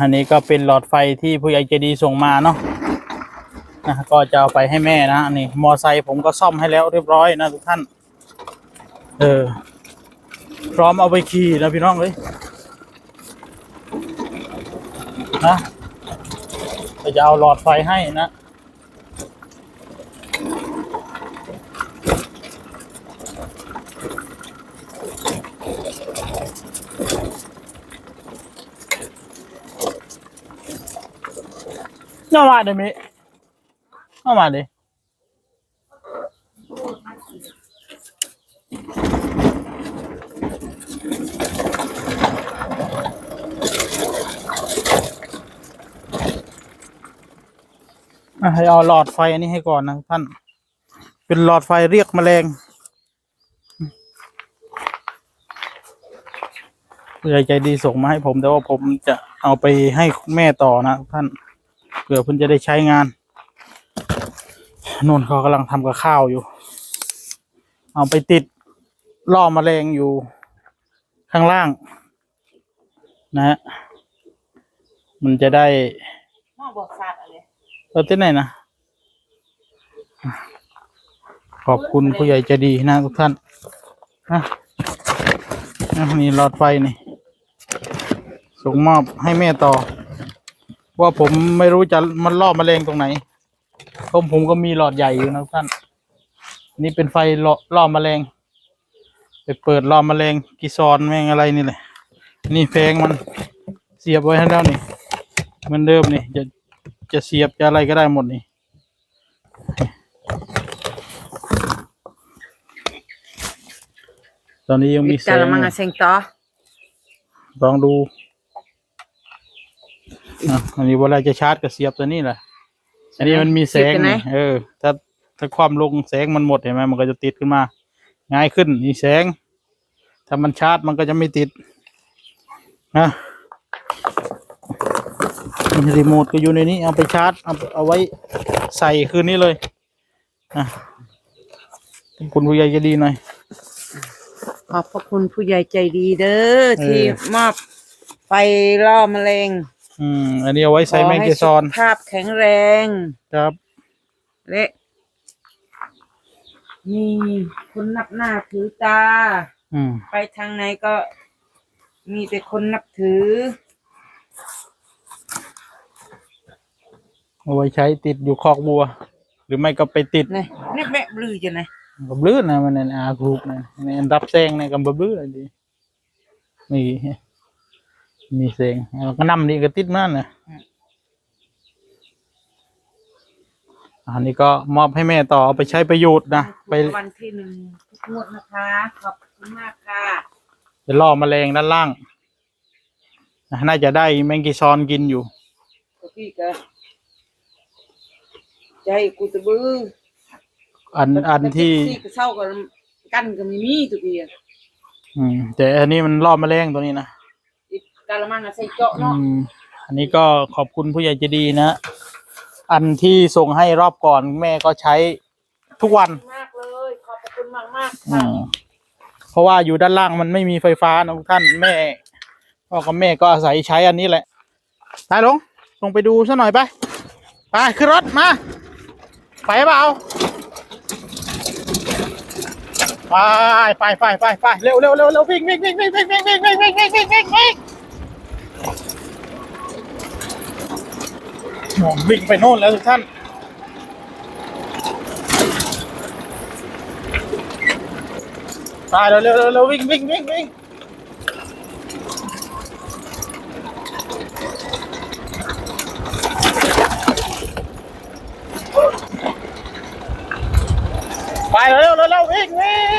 อันนี้ก็เป็นหลอดไฟที่ผู้ใหญ่ใจดีส่งมาเนาะนะก็จะเอาไปให้แม่นะนี่มอไซค์ผมก็ซ่อมให้แล้วเรียบร้อยนะทุกท่าน เออ พร้อมเอาไปขี่นะพี่น้องเลยนะจะเอาหลอดไฟให้นะ เอามาเดี๋ยวนี้เอามาดิให้เอาหลอดไฟอันนี้ให้ก่อนนะท่าน เป็นหลอดไฟเรียกแมลงผู้ใหญ่ใจดีส่งมาให้ผม แต่ว่าผมจะเอาไปให้แม่ต่อนะท่าน ผื่อเพิ่นจะได้ใช้งานนุ่นเขากำลังทำกับข้าวอยู่ เอาไปติดล่อมแมลงอยู่ข้างล่าง นะฮะมันจะได้หม้อบอกสัตว์อะไรเราที่ไหนนะขอบคุณผู้ใหญ่ใจดีนะทุกท่านอะอะนี่หลอดไฟนี่ส่งมอบให้แม่ต่อ ว่าผมไม่รู้จะมันล่อแมลงตรงไหนผมผมก็มีหลอดใหญ่อยู่นะทุกท่าน นี่เป็นไฟล่อล่อแมลงไปเปิดล่อแมลงกีซอนแมงอะไรนี่แหละนี่แฟงมันเสียบไว้ให้แล้วนี่เหมือนเดิมนี่จะจะเสียบจะอะไรก็ได้หมดนี่ตอนนี้ยังมีแสกางละมังอะเซงต่อลองดู อะอันนี้เวลาจะชาร์จก็เสียบตัวนี้แหละอันนี้มันมีแสงเสียบกันไหนนี่เออ ถ้าถ้าความลงแสงมันหมดเห็นไหมมันก็จะติดขึ้นมา ง่ายขึ้นนี่แสง ถ้ามันชาร์จมันก็จะไม่ติดนะรีโมทก็อยู่ในนี้ เอาไปชาร์จเอาเอาไว้ใส่คืนนี้เลยอะขอบคุณผู้ใหญ่ใจะดีหน่อยขอบพระคุณผู้ใหญ่ใจดีเด้อเออที่มอบไฟล่อแมลง อืม อันนี้เอาไว้ใส่แมงเกซอนขให้สุขภาพแข็งแรง ครับ และมีคนนับหน้าถือตา อืม ไปทางไหนก็มีแต่คนนับถือ เอาไว้ใช้ติดอยู่คอกบัว หรือไม่ก็ไปติดนี่นี่แม่บลือจะไหนกับบลื้อนะมันในอาครูกนะในอันรับแซงในกับบลื้ออะไรดี มีมีแซงแล้วก็นำนี่ก็ติดนั่นนะอันนี้ก็มอบให้แม่ต่อเอาไปใช้ประโยชน์นะไปวันที่หนึ่งทุกงวดนะคะ ขอบคุณมากค่ะไปล่อแมลงด้านล่างนะน่าจะได้แมงกีซอนกินอยู่ก็พี่ก็ใจกูจะบื้ออันอันที่ที่ก็เศร้ากันกันก็ไม่มีตัวเดียวอืมแต่อันนี้มันล่อแมลงตัวนี้นะอี กกาละมังอะใส่เจาะอืเนาะมอันนี้ก็ขอบคุณผู้ใหญ่ใจดีนะ อันที่ส่งให้รอบก่อนแม่ก็ใช้ทุกวัน มากเลยขอบพระคุณมากมากๆอืค่ะมเพราะว่าอยู่ด้านล่างมันไม่มีไฟฟ้านะทุกท่านแม่พ่อกับแม่ก็อาศัยใช้อันนี้แหละตายลงลงไปดูซะหน่อยไปไปขึ้นรถมาไปเปล่าไปไปไปไปไปเร็วเร็วเร็วเร็ววิ่งวิ่งวิ่งวิ่งวิ่งวิ่งวิ่งวิ่งวิ่งวิ่งวิ่งวิ่ง วิ่งโอ้วิ่งไปโน่นแล้วทุกท่านไปเร็วเร็วเร็วเร็ววิ่งวิ่งวิ่งวิ่งไปเร็วเร็วเร็ววิ่งวิ่ง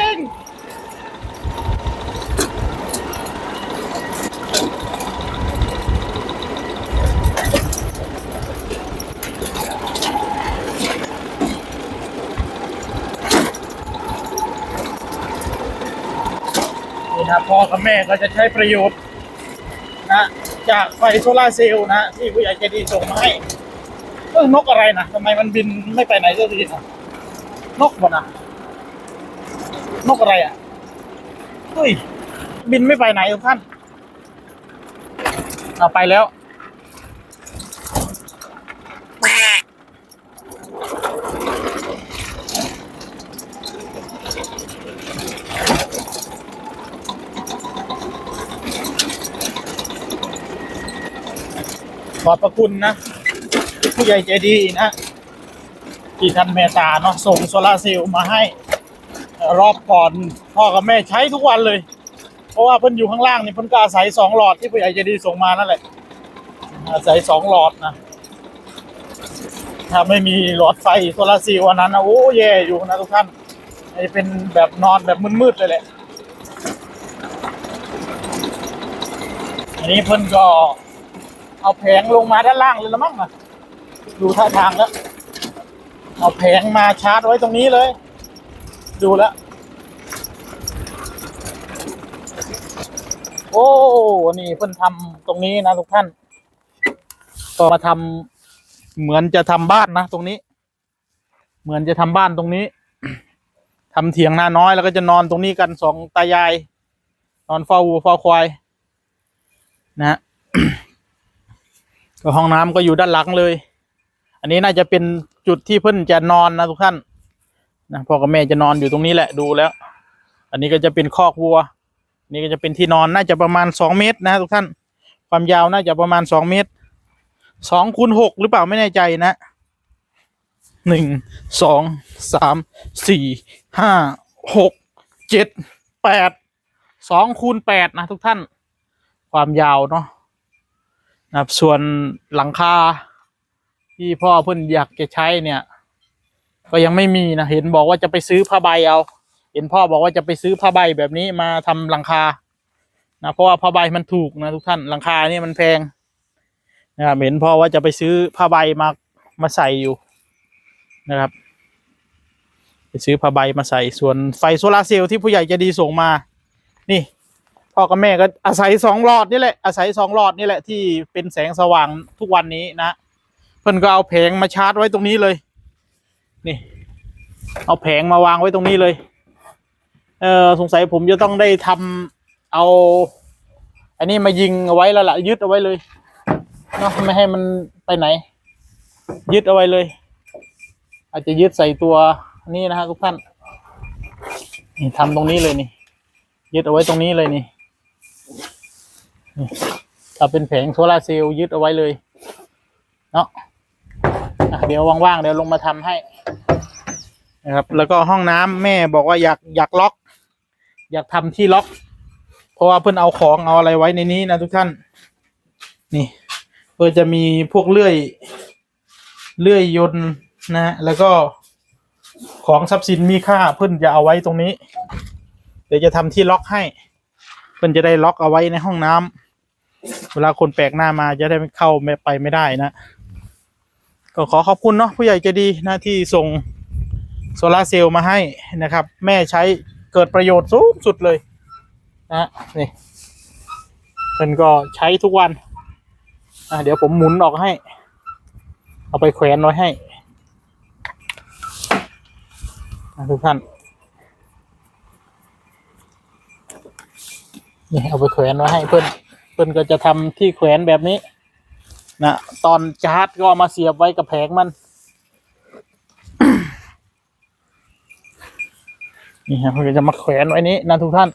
นะพ่อกับแม่ก็จะใช้ประโยชน์นะจากไฟโซลาเซลล์นะที่ผู้ใหญ่ใจดีส่งมาให้เออนกอะไรนะทำไมมันบินไม่ไปไหนสักทีนะนกวะนะนกอะไรอะเฮ้ยบินไม่ไปไหนทุกท่านเอาไปแล้ว ขอบพระคุณนะ ผู้ใหญ่ใจดีนะ ที่ท่านเมตตาเนาะส่งโซลาร์เซลล์มาให้ รอบก่อนพ่อกับแม่ใช้ทุกวันเลย เพราะว่าเพิ่นอยู่ข้างล่างนี่เพิ่นก็อาศัยสองหลอดที่ผู้ใหญ่ใจดีส่งมานั่นแหละอาศัยสองหลอดนะถ้าไม่มีหลอดไฟโซลาร์เซลล์อันนั้นนะโอ้แย่อยู่นะทุกท่านไอ้เป็นแบบนอนแบบมืดๆเลยแหละ อันนี้เพิ่นก็ เอาแผงลงมาด้านล่างเลยละมั้งนะดูท่าทางแล้ว เอาแผงมาชาร์จไว้ตรงนี้เลย ดูแล้วโอ้นี่เพิ่นทำตรงนี้นะทุกท่าน ก็มาทำเหมือนจะทำบ้านนะตรงนี้ เหมือนจะทำบ้านตรงนี้ทำเถียงนาน้อยแล้วก็จะนอนตรงนี้กันสองตายาย นอนเฝ้าวัวเฝ้าควายนะ ก็ห้องน้ำก็อยู่ด้านหลังเลย อันนี้น่าจะเป็นจุดที่เพิ่นจะนอนนะทุกท่านนะพ่อกับแม่จะนอนอยู่ตรงนี้แหละดูแล้ว อันนี้ก็จะเป็นคอกวัว นี่ก็จะเป็นที่นอนน่าจะประมาณสองเมตรนะทุกท่าน ความยาวน่าจะประมาณสองเมตรสองคูณหกหรือเปล่าไม่แน่ใจนะหนึ่งสองสามสี่ห้าหกเจ็ดแปดสองคูณแปดนะทุกท่าน ความยาวเนาะ นะครับ ส่วนหลังคาที่พ่อเพิ่นอยากจะใช้เนี่ย ก็ยังไม่มีนะเห็นบอกว่าจะไปซื้อผ้าใบเอา เห็นพ่อบอกว่าจะไปซื้อผ้าใบแบบนี้มาทำหลังคานะเพราะว่าผ้าใบมันถูกนะทุกท่านหลังคาเนี่ยมันแพงนะครับเห็นพ่อว่าจะไปซื้อผ้าใบมามาใส่อยู่นะครับ ไปซื้อผ้าใบมาใส่ส่วนไฟโซลาร์เซลล์ที่ผู้ใหญ่จะดีส่งมา นี่ พ่อกับแม่ก็อาศัยสองหลอดนี่แหละอาศัยสองหลอดนี่แหละที่เป็นแสงสว่างทุกวันนี้นะ เพิ่อนก็เอาแผงมาชาร์จไว้ตรงนี้เลย นี่ เอาแผงมาวางไว้ตรงนี้เลย เออสงสัยผมจะต้องได้ทำเอา อันนี้มายิงเอาไว้แล้วล่ะยึดเอาไว้เลยเนาะไม่ให้มันไปไหน ยึดเอาไว้เลย อาจจะยึดใส่ตัวนี่นะฮะทุกท่านนี่ทำตรงนี้เลยนี่ยึดเอาไว้ตรงนี้เลยนี่ ถ้าเป็นแผงโซลาเซลล์ยึดเอาไว้เลย เนาะเดี๋ยวว่างๆเดี๋ยวลงมาทำให้ นะครับ แล้วก็ห้องน้ำแม่บอกว่าอยากอยากล็อก อยากทำที่ล็อก เพราะว่าเพิ่อนเอาของเอาอะไรไว้ในนี้นะทุกท่าน นี่ เพื่อจะมีพวกเลื่อย เลื่อยยนต์นะฮะแล้วก็ของทรัพย์สินมีค่าเพิ่อนจะเอาไว้ตรงนี้ เดี๋ยวจะทำที่ล็อกให้ เพิ่นจะได้ล็อกเอาไว้ในห้องน้ำเวลาคนแปลกหน้ามาจะได้ไม่เข้าไม่ไปไม่ได้นะ ก็ขอขอบคุณเนาะผู้ใหญ่ใจดีนะที่ส่งโซลาร์เซลล์มาให้นะครับ แม่ใช้เกิดประโยชน์สูงสุดเลยนะนี่เพิ่นก็ใช้ทุกวันอะเดี๋ยวผมหมุนออกให้ เอาไปแขวนไว้ให้อะทุกท่าน นี่เอาไปแขวนไว้ให้เพื่อนเพื่อนก็จะทำที่แขวนแบบนี้นะตอนชาร์จก็เอามาเสียบไว้กับแผงมันนี่ฮะเพื่อนก็จะมาแขวนไว้นี้นะทุกท่าน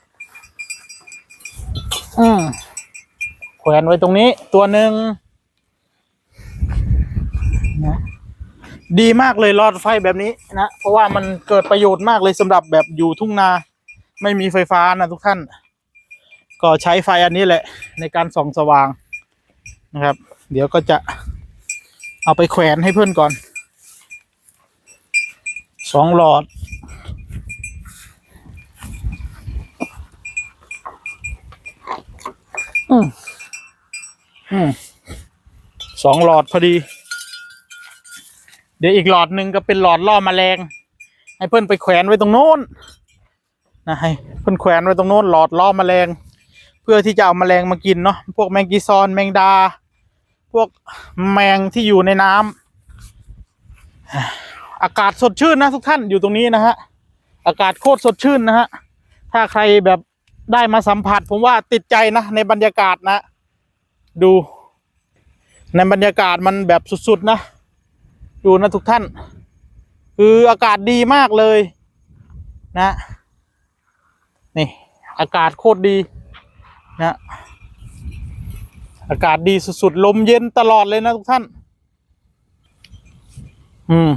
อืมแขวนไว้ตรงนี้ ตัวหนึ่งนะดีมากเลยหลอดไฟแบบนี้นะเพราะว่ามันเกิดประโยชน์มากเลยสำหรับแบบอยู่ทุ่งนา ไม่มีไฟฟ้านะทุกท่าน ก็ใช้ไฟอันนี้แหละ ในการส่องสว่างนะครับ เดี๋ยวก็จะเอาไปแขวนให้เพื่อนก่อนสองหลอด อืมอืมสองหลอดพอดี เดี๋ยวอีกหลอดหนึ่งก็เป็นหลอดล่อแมลง ให้เพื่อนไปแขวนไว้ตรงโน้นนะให้เพื่อนแขวนไว้ตรงโน้นหลอดล่อแมลง พื่อที่จะเอาแมลงมากินเนาะพวกแมงกีซอนแมงดา พวกแมงที่อยู่ในน้ำอากาศสดชื่นนะทุกท่านอยู่ตรงนี้นะฮะอากาศโคตรสดชื่นนะฮะถ้าใครแบบได้มาสัมผัส ผมว่าติดใจนะในบรรยากาศนะ ดูในบรรยากาศมันแบบสุดๆนะดูนะทุกท่าน คืออากาศดีมากเลยนะนี่อากาศโคตรดี นะอากาศดีสุดๆ ลมเย็นตลอดเลยนะทุกท่าน อืม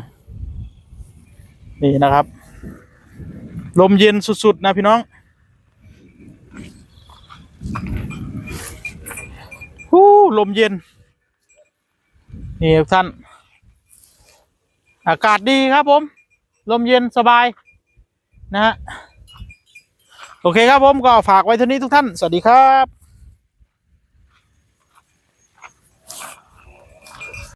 นี่นะครับ ลมเย็นสุดๆ นะพี่น้องฮู้ลมเย็น นี่ทุกท่าน อากาศดีครับผม ลมเย็นสบาย นะฮะ โอเคครับผมก็ฝากไว้เท่านี้ทุกท่าน สวัสดีครับ